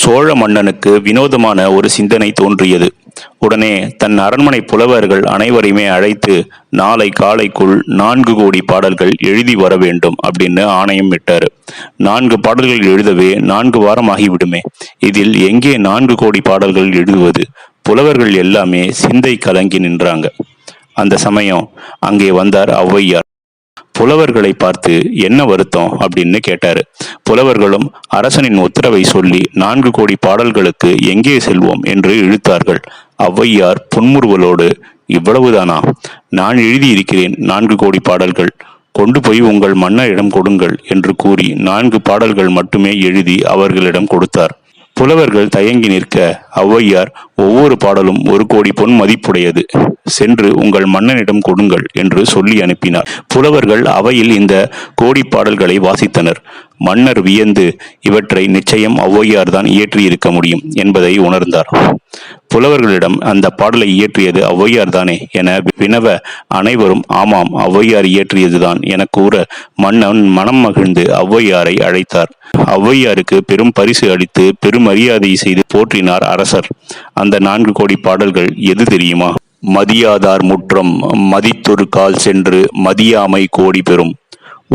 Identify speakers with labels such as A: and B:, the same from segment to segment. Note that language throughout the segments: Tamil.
A: சோழ மன்னனுக்கு வினோதமான ஒரு சிந்தனை தோன்றியது. உடனே தன் அரண்மனை புலவர்கள் அனைவரையுமே அழைத்து நாளை காலைக்குள் நான்கு கோடி பாடல்கள் எழுதி வர வேண்டும் அப்படின்னு ஆணையம் விட்டாரு நான்கு பாடல்கள் எழுதவே நான்கு வாரம் ஆகிவிடுமே. இதில் எங்கே நான்கு கோடி பாடல்கள் எழுதுவது? புலவர்கள் எல்லாமே சிந்தை கலங்கி நின்றாங்க. அந்த சமயம் அங்கே வந்தார் ஔவையார். புலவர்களை பார்த்து என்ன வருத்தம் அப்படின்னு கேட்டாரு. புலவர்களும் அரசனின் உத்தரவை சொல்லி நான்கு கோடி பாடல்களுக்கு எங்கே செல்வோம் என்று இழுத்தார்கள். ஔவையார் புன்முறுவலோடு இவ்வளவுதானா? நான் எழுதியிருக்கிறேன் நான்கு கோடி பாடல்கள். கொண்டு போய் உங்கள் மன்னரிடம் கொடுங்கள் என்று கூறி நான்கு பாடல்கள் மட்டுமே எழுதி அவர்களிடம் கொடுத்தார். புலவர்கள் தயங்கி நிற்க ஔவையார் ஒவ்வொரு பாடலும் ஒரு கோடி பொன் மதிப்புடையது. சென்று உங்கள் மன்னனிடம் கொடுங்கள் என்று சொல்லி அனுப்பினார். புலவர்கள் அவையில் இந்த கோடி பாடல்களை வாசித்தனர். மன்னர் வியந்து இவற்றை நிச்சயம் ஔவையார் தான் இயற்றியிருக்க முடியும் என்பதை உணர்ந்தார். புலவர்களிடம் அந்த பாடலை இயற்றியது ஔவையார் தானே என வினவ அனைவரும் ஆமாம் ஔவையார் இயற்றியதுதான் என கூற மன்னன் மனம் மகிழ்ந்து ஔவையாரை அழைத்தார். ஔவையாருக்கு பெரும் பரிசு அளித்து பெரும் மரியாதை செய்து போற்றினார் அரசர். அந்த நான்கு கோடி பாடல்கள் எது தெரியுமா? மதியாதார் முற்றம் மதித்தொரு கால் சென்று மதியாமை கோடி பெறும்.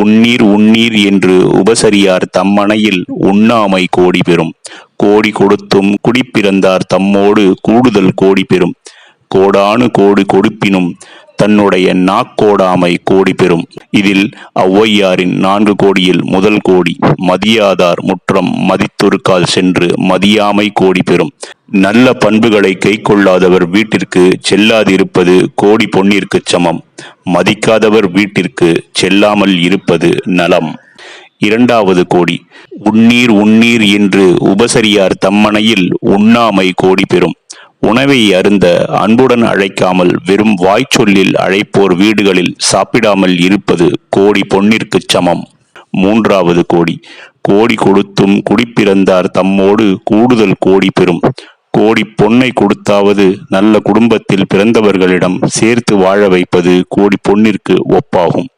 A: உன்னீர் உன்னீர் என்று உபசரியார் தம்மனையில் உண்ணாமை கோடி பெறும். கோடி கொடுத்தும் குடிப்பிறந்தார் தம்மோடு கூடுதல் கோடி பெறும். கோடானு கோடு கொடுப்பினும் தன்னுடைய நாக்கோடாமை கோடி பெறும். இதில் ஔவையாரின் நான்கு கோடியில் முதல் கோடி மதியாதார் முற்றம் மதித்தொருக்கால் சென்று மதியாமை கோடி பெறும். நல்ல பண்புகளை கை கொள்ளாதவர் வீட்டிற்கு செல்லாதிருப்பது கோடி பொன்னிற்கு சமம். மதிக்காதவர் வீட்டிற்கு செல்லாமல் இருப்பது நலம். இரண்டாவது கோடி உண்ணீர் உண்ணீர் என்று உபசரியார் தம்மனையில் உண்ணாமை கோடி பெறும். உணவை அருந்த அன்புடன் அழைக்காமல் வெறும் வாய்ச்சொல்லில் அழைப்போர் வீடுகளில் சாப்பிடாமல் இருப்பது கோடி பொன்னிற்குச் சமம். மூன்றாவது கோடி கோடி கொடுத்தும் குடிப்பிறந்தார் தம்மோடு கூடுதல் கோடி பெறும். கோடி பொன்னை கொடுத்தாவது நல்ல குடும்பத்தில் பிறந்தவர்களிடம் சேர்த்து வாழ வைப்பது கோடி பொன்னிற்கு ஒப்பாகும்.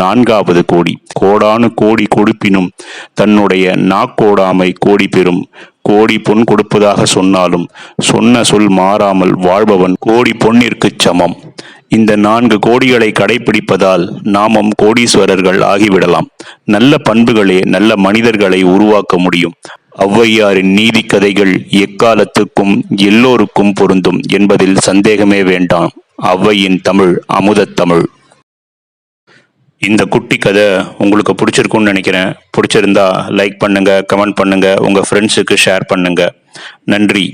A: நான்காவது கோடி. கோடானு கோடி கொடுப்பினும் தன்னுடைய நாக்கோடாமை கோடி பெறும். கோடி பொன் கொடுப்பதாக சொன்னாலும் சொன்ன சொல் மாறாமல் வாழ்பவன் கோடி பொன்னிற்குச் சமம். இந்த நான்கு கோடிகளை கடைபிடிப்பதால் நாமும் கோடீஸ்வரர்கள் ஆகிவிடலாம். நல்ல பண்புகளே நல்ல மனிதர்களை உருவாக்க முடியும். ஔவையாரின் நீதி கதைகள் எக்காலத்துக்கும் எல்லோருக்கும் பொருந்தும் என்பதில் சந்தேகமே வேண்டாம். ஔவையின் தமிழ் அமுதத் தமிழ். இந்த குட்டி கதை உங்களுக்கு பிடிச்சிருக்கும்னு நினைக்கிறேன். பிடிச்சிருந்தா லைக் பண்ணுங்க கமெண்ட் பண்ணுங்க உங்க ஃப்ரெண்ட்ஸுக்கு ஷேர் பண்ணுங்க. நன்றி.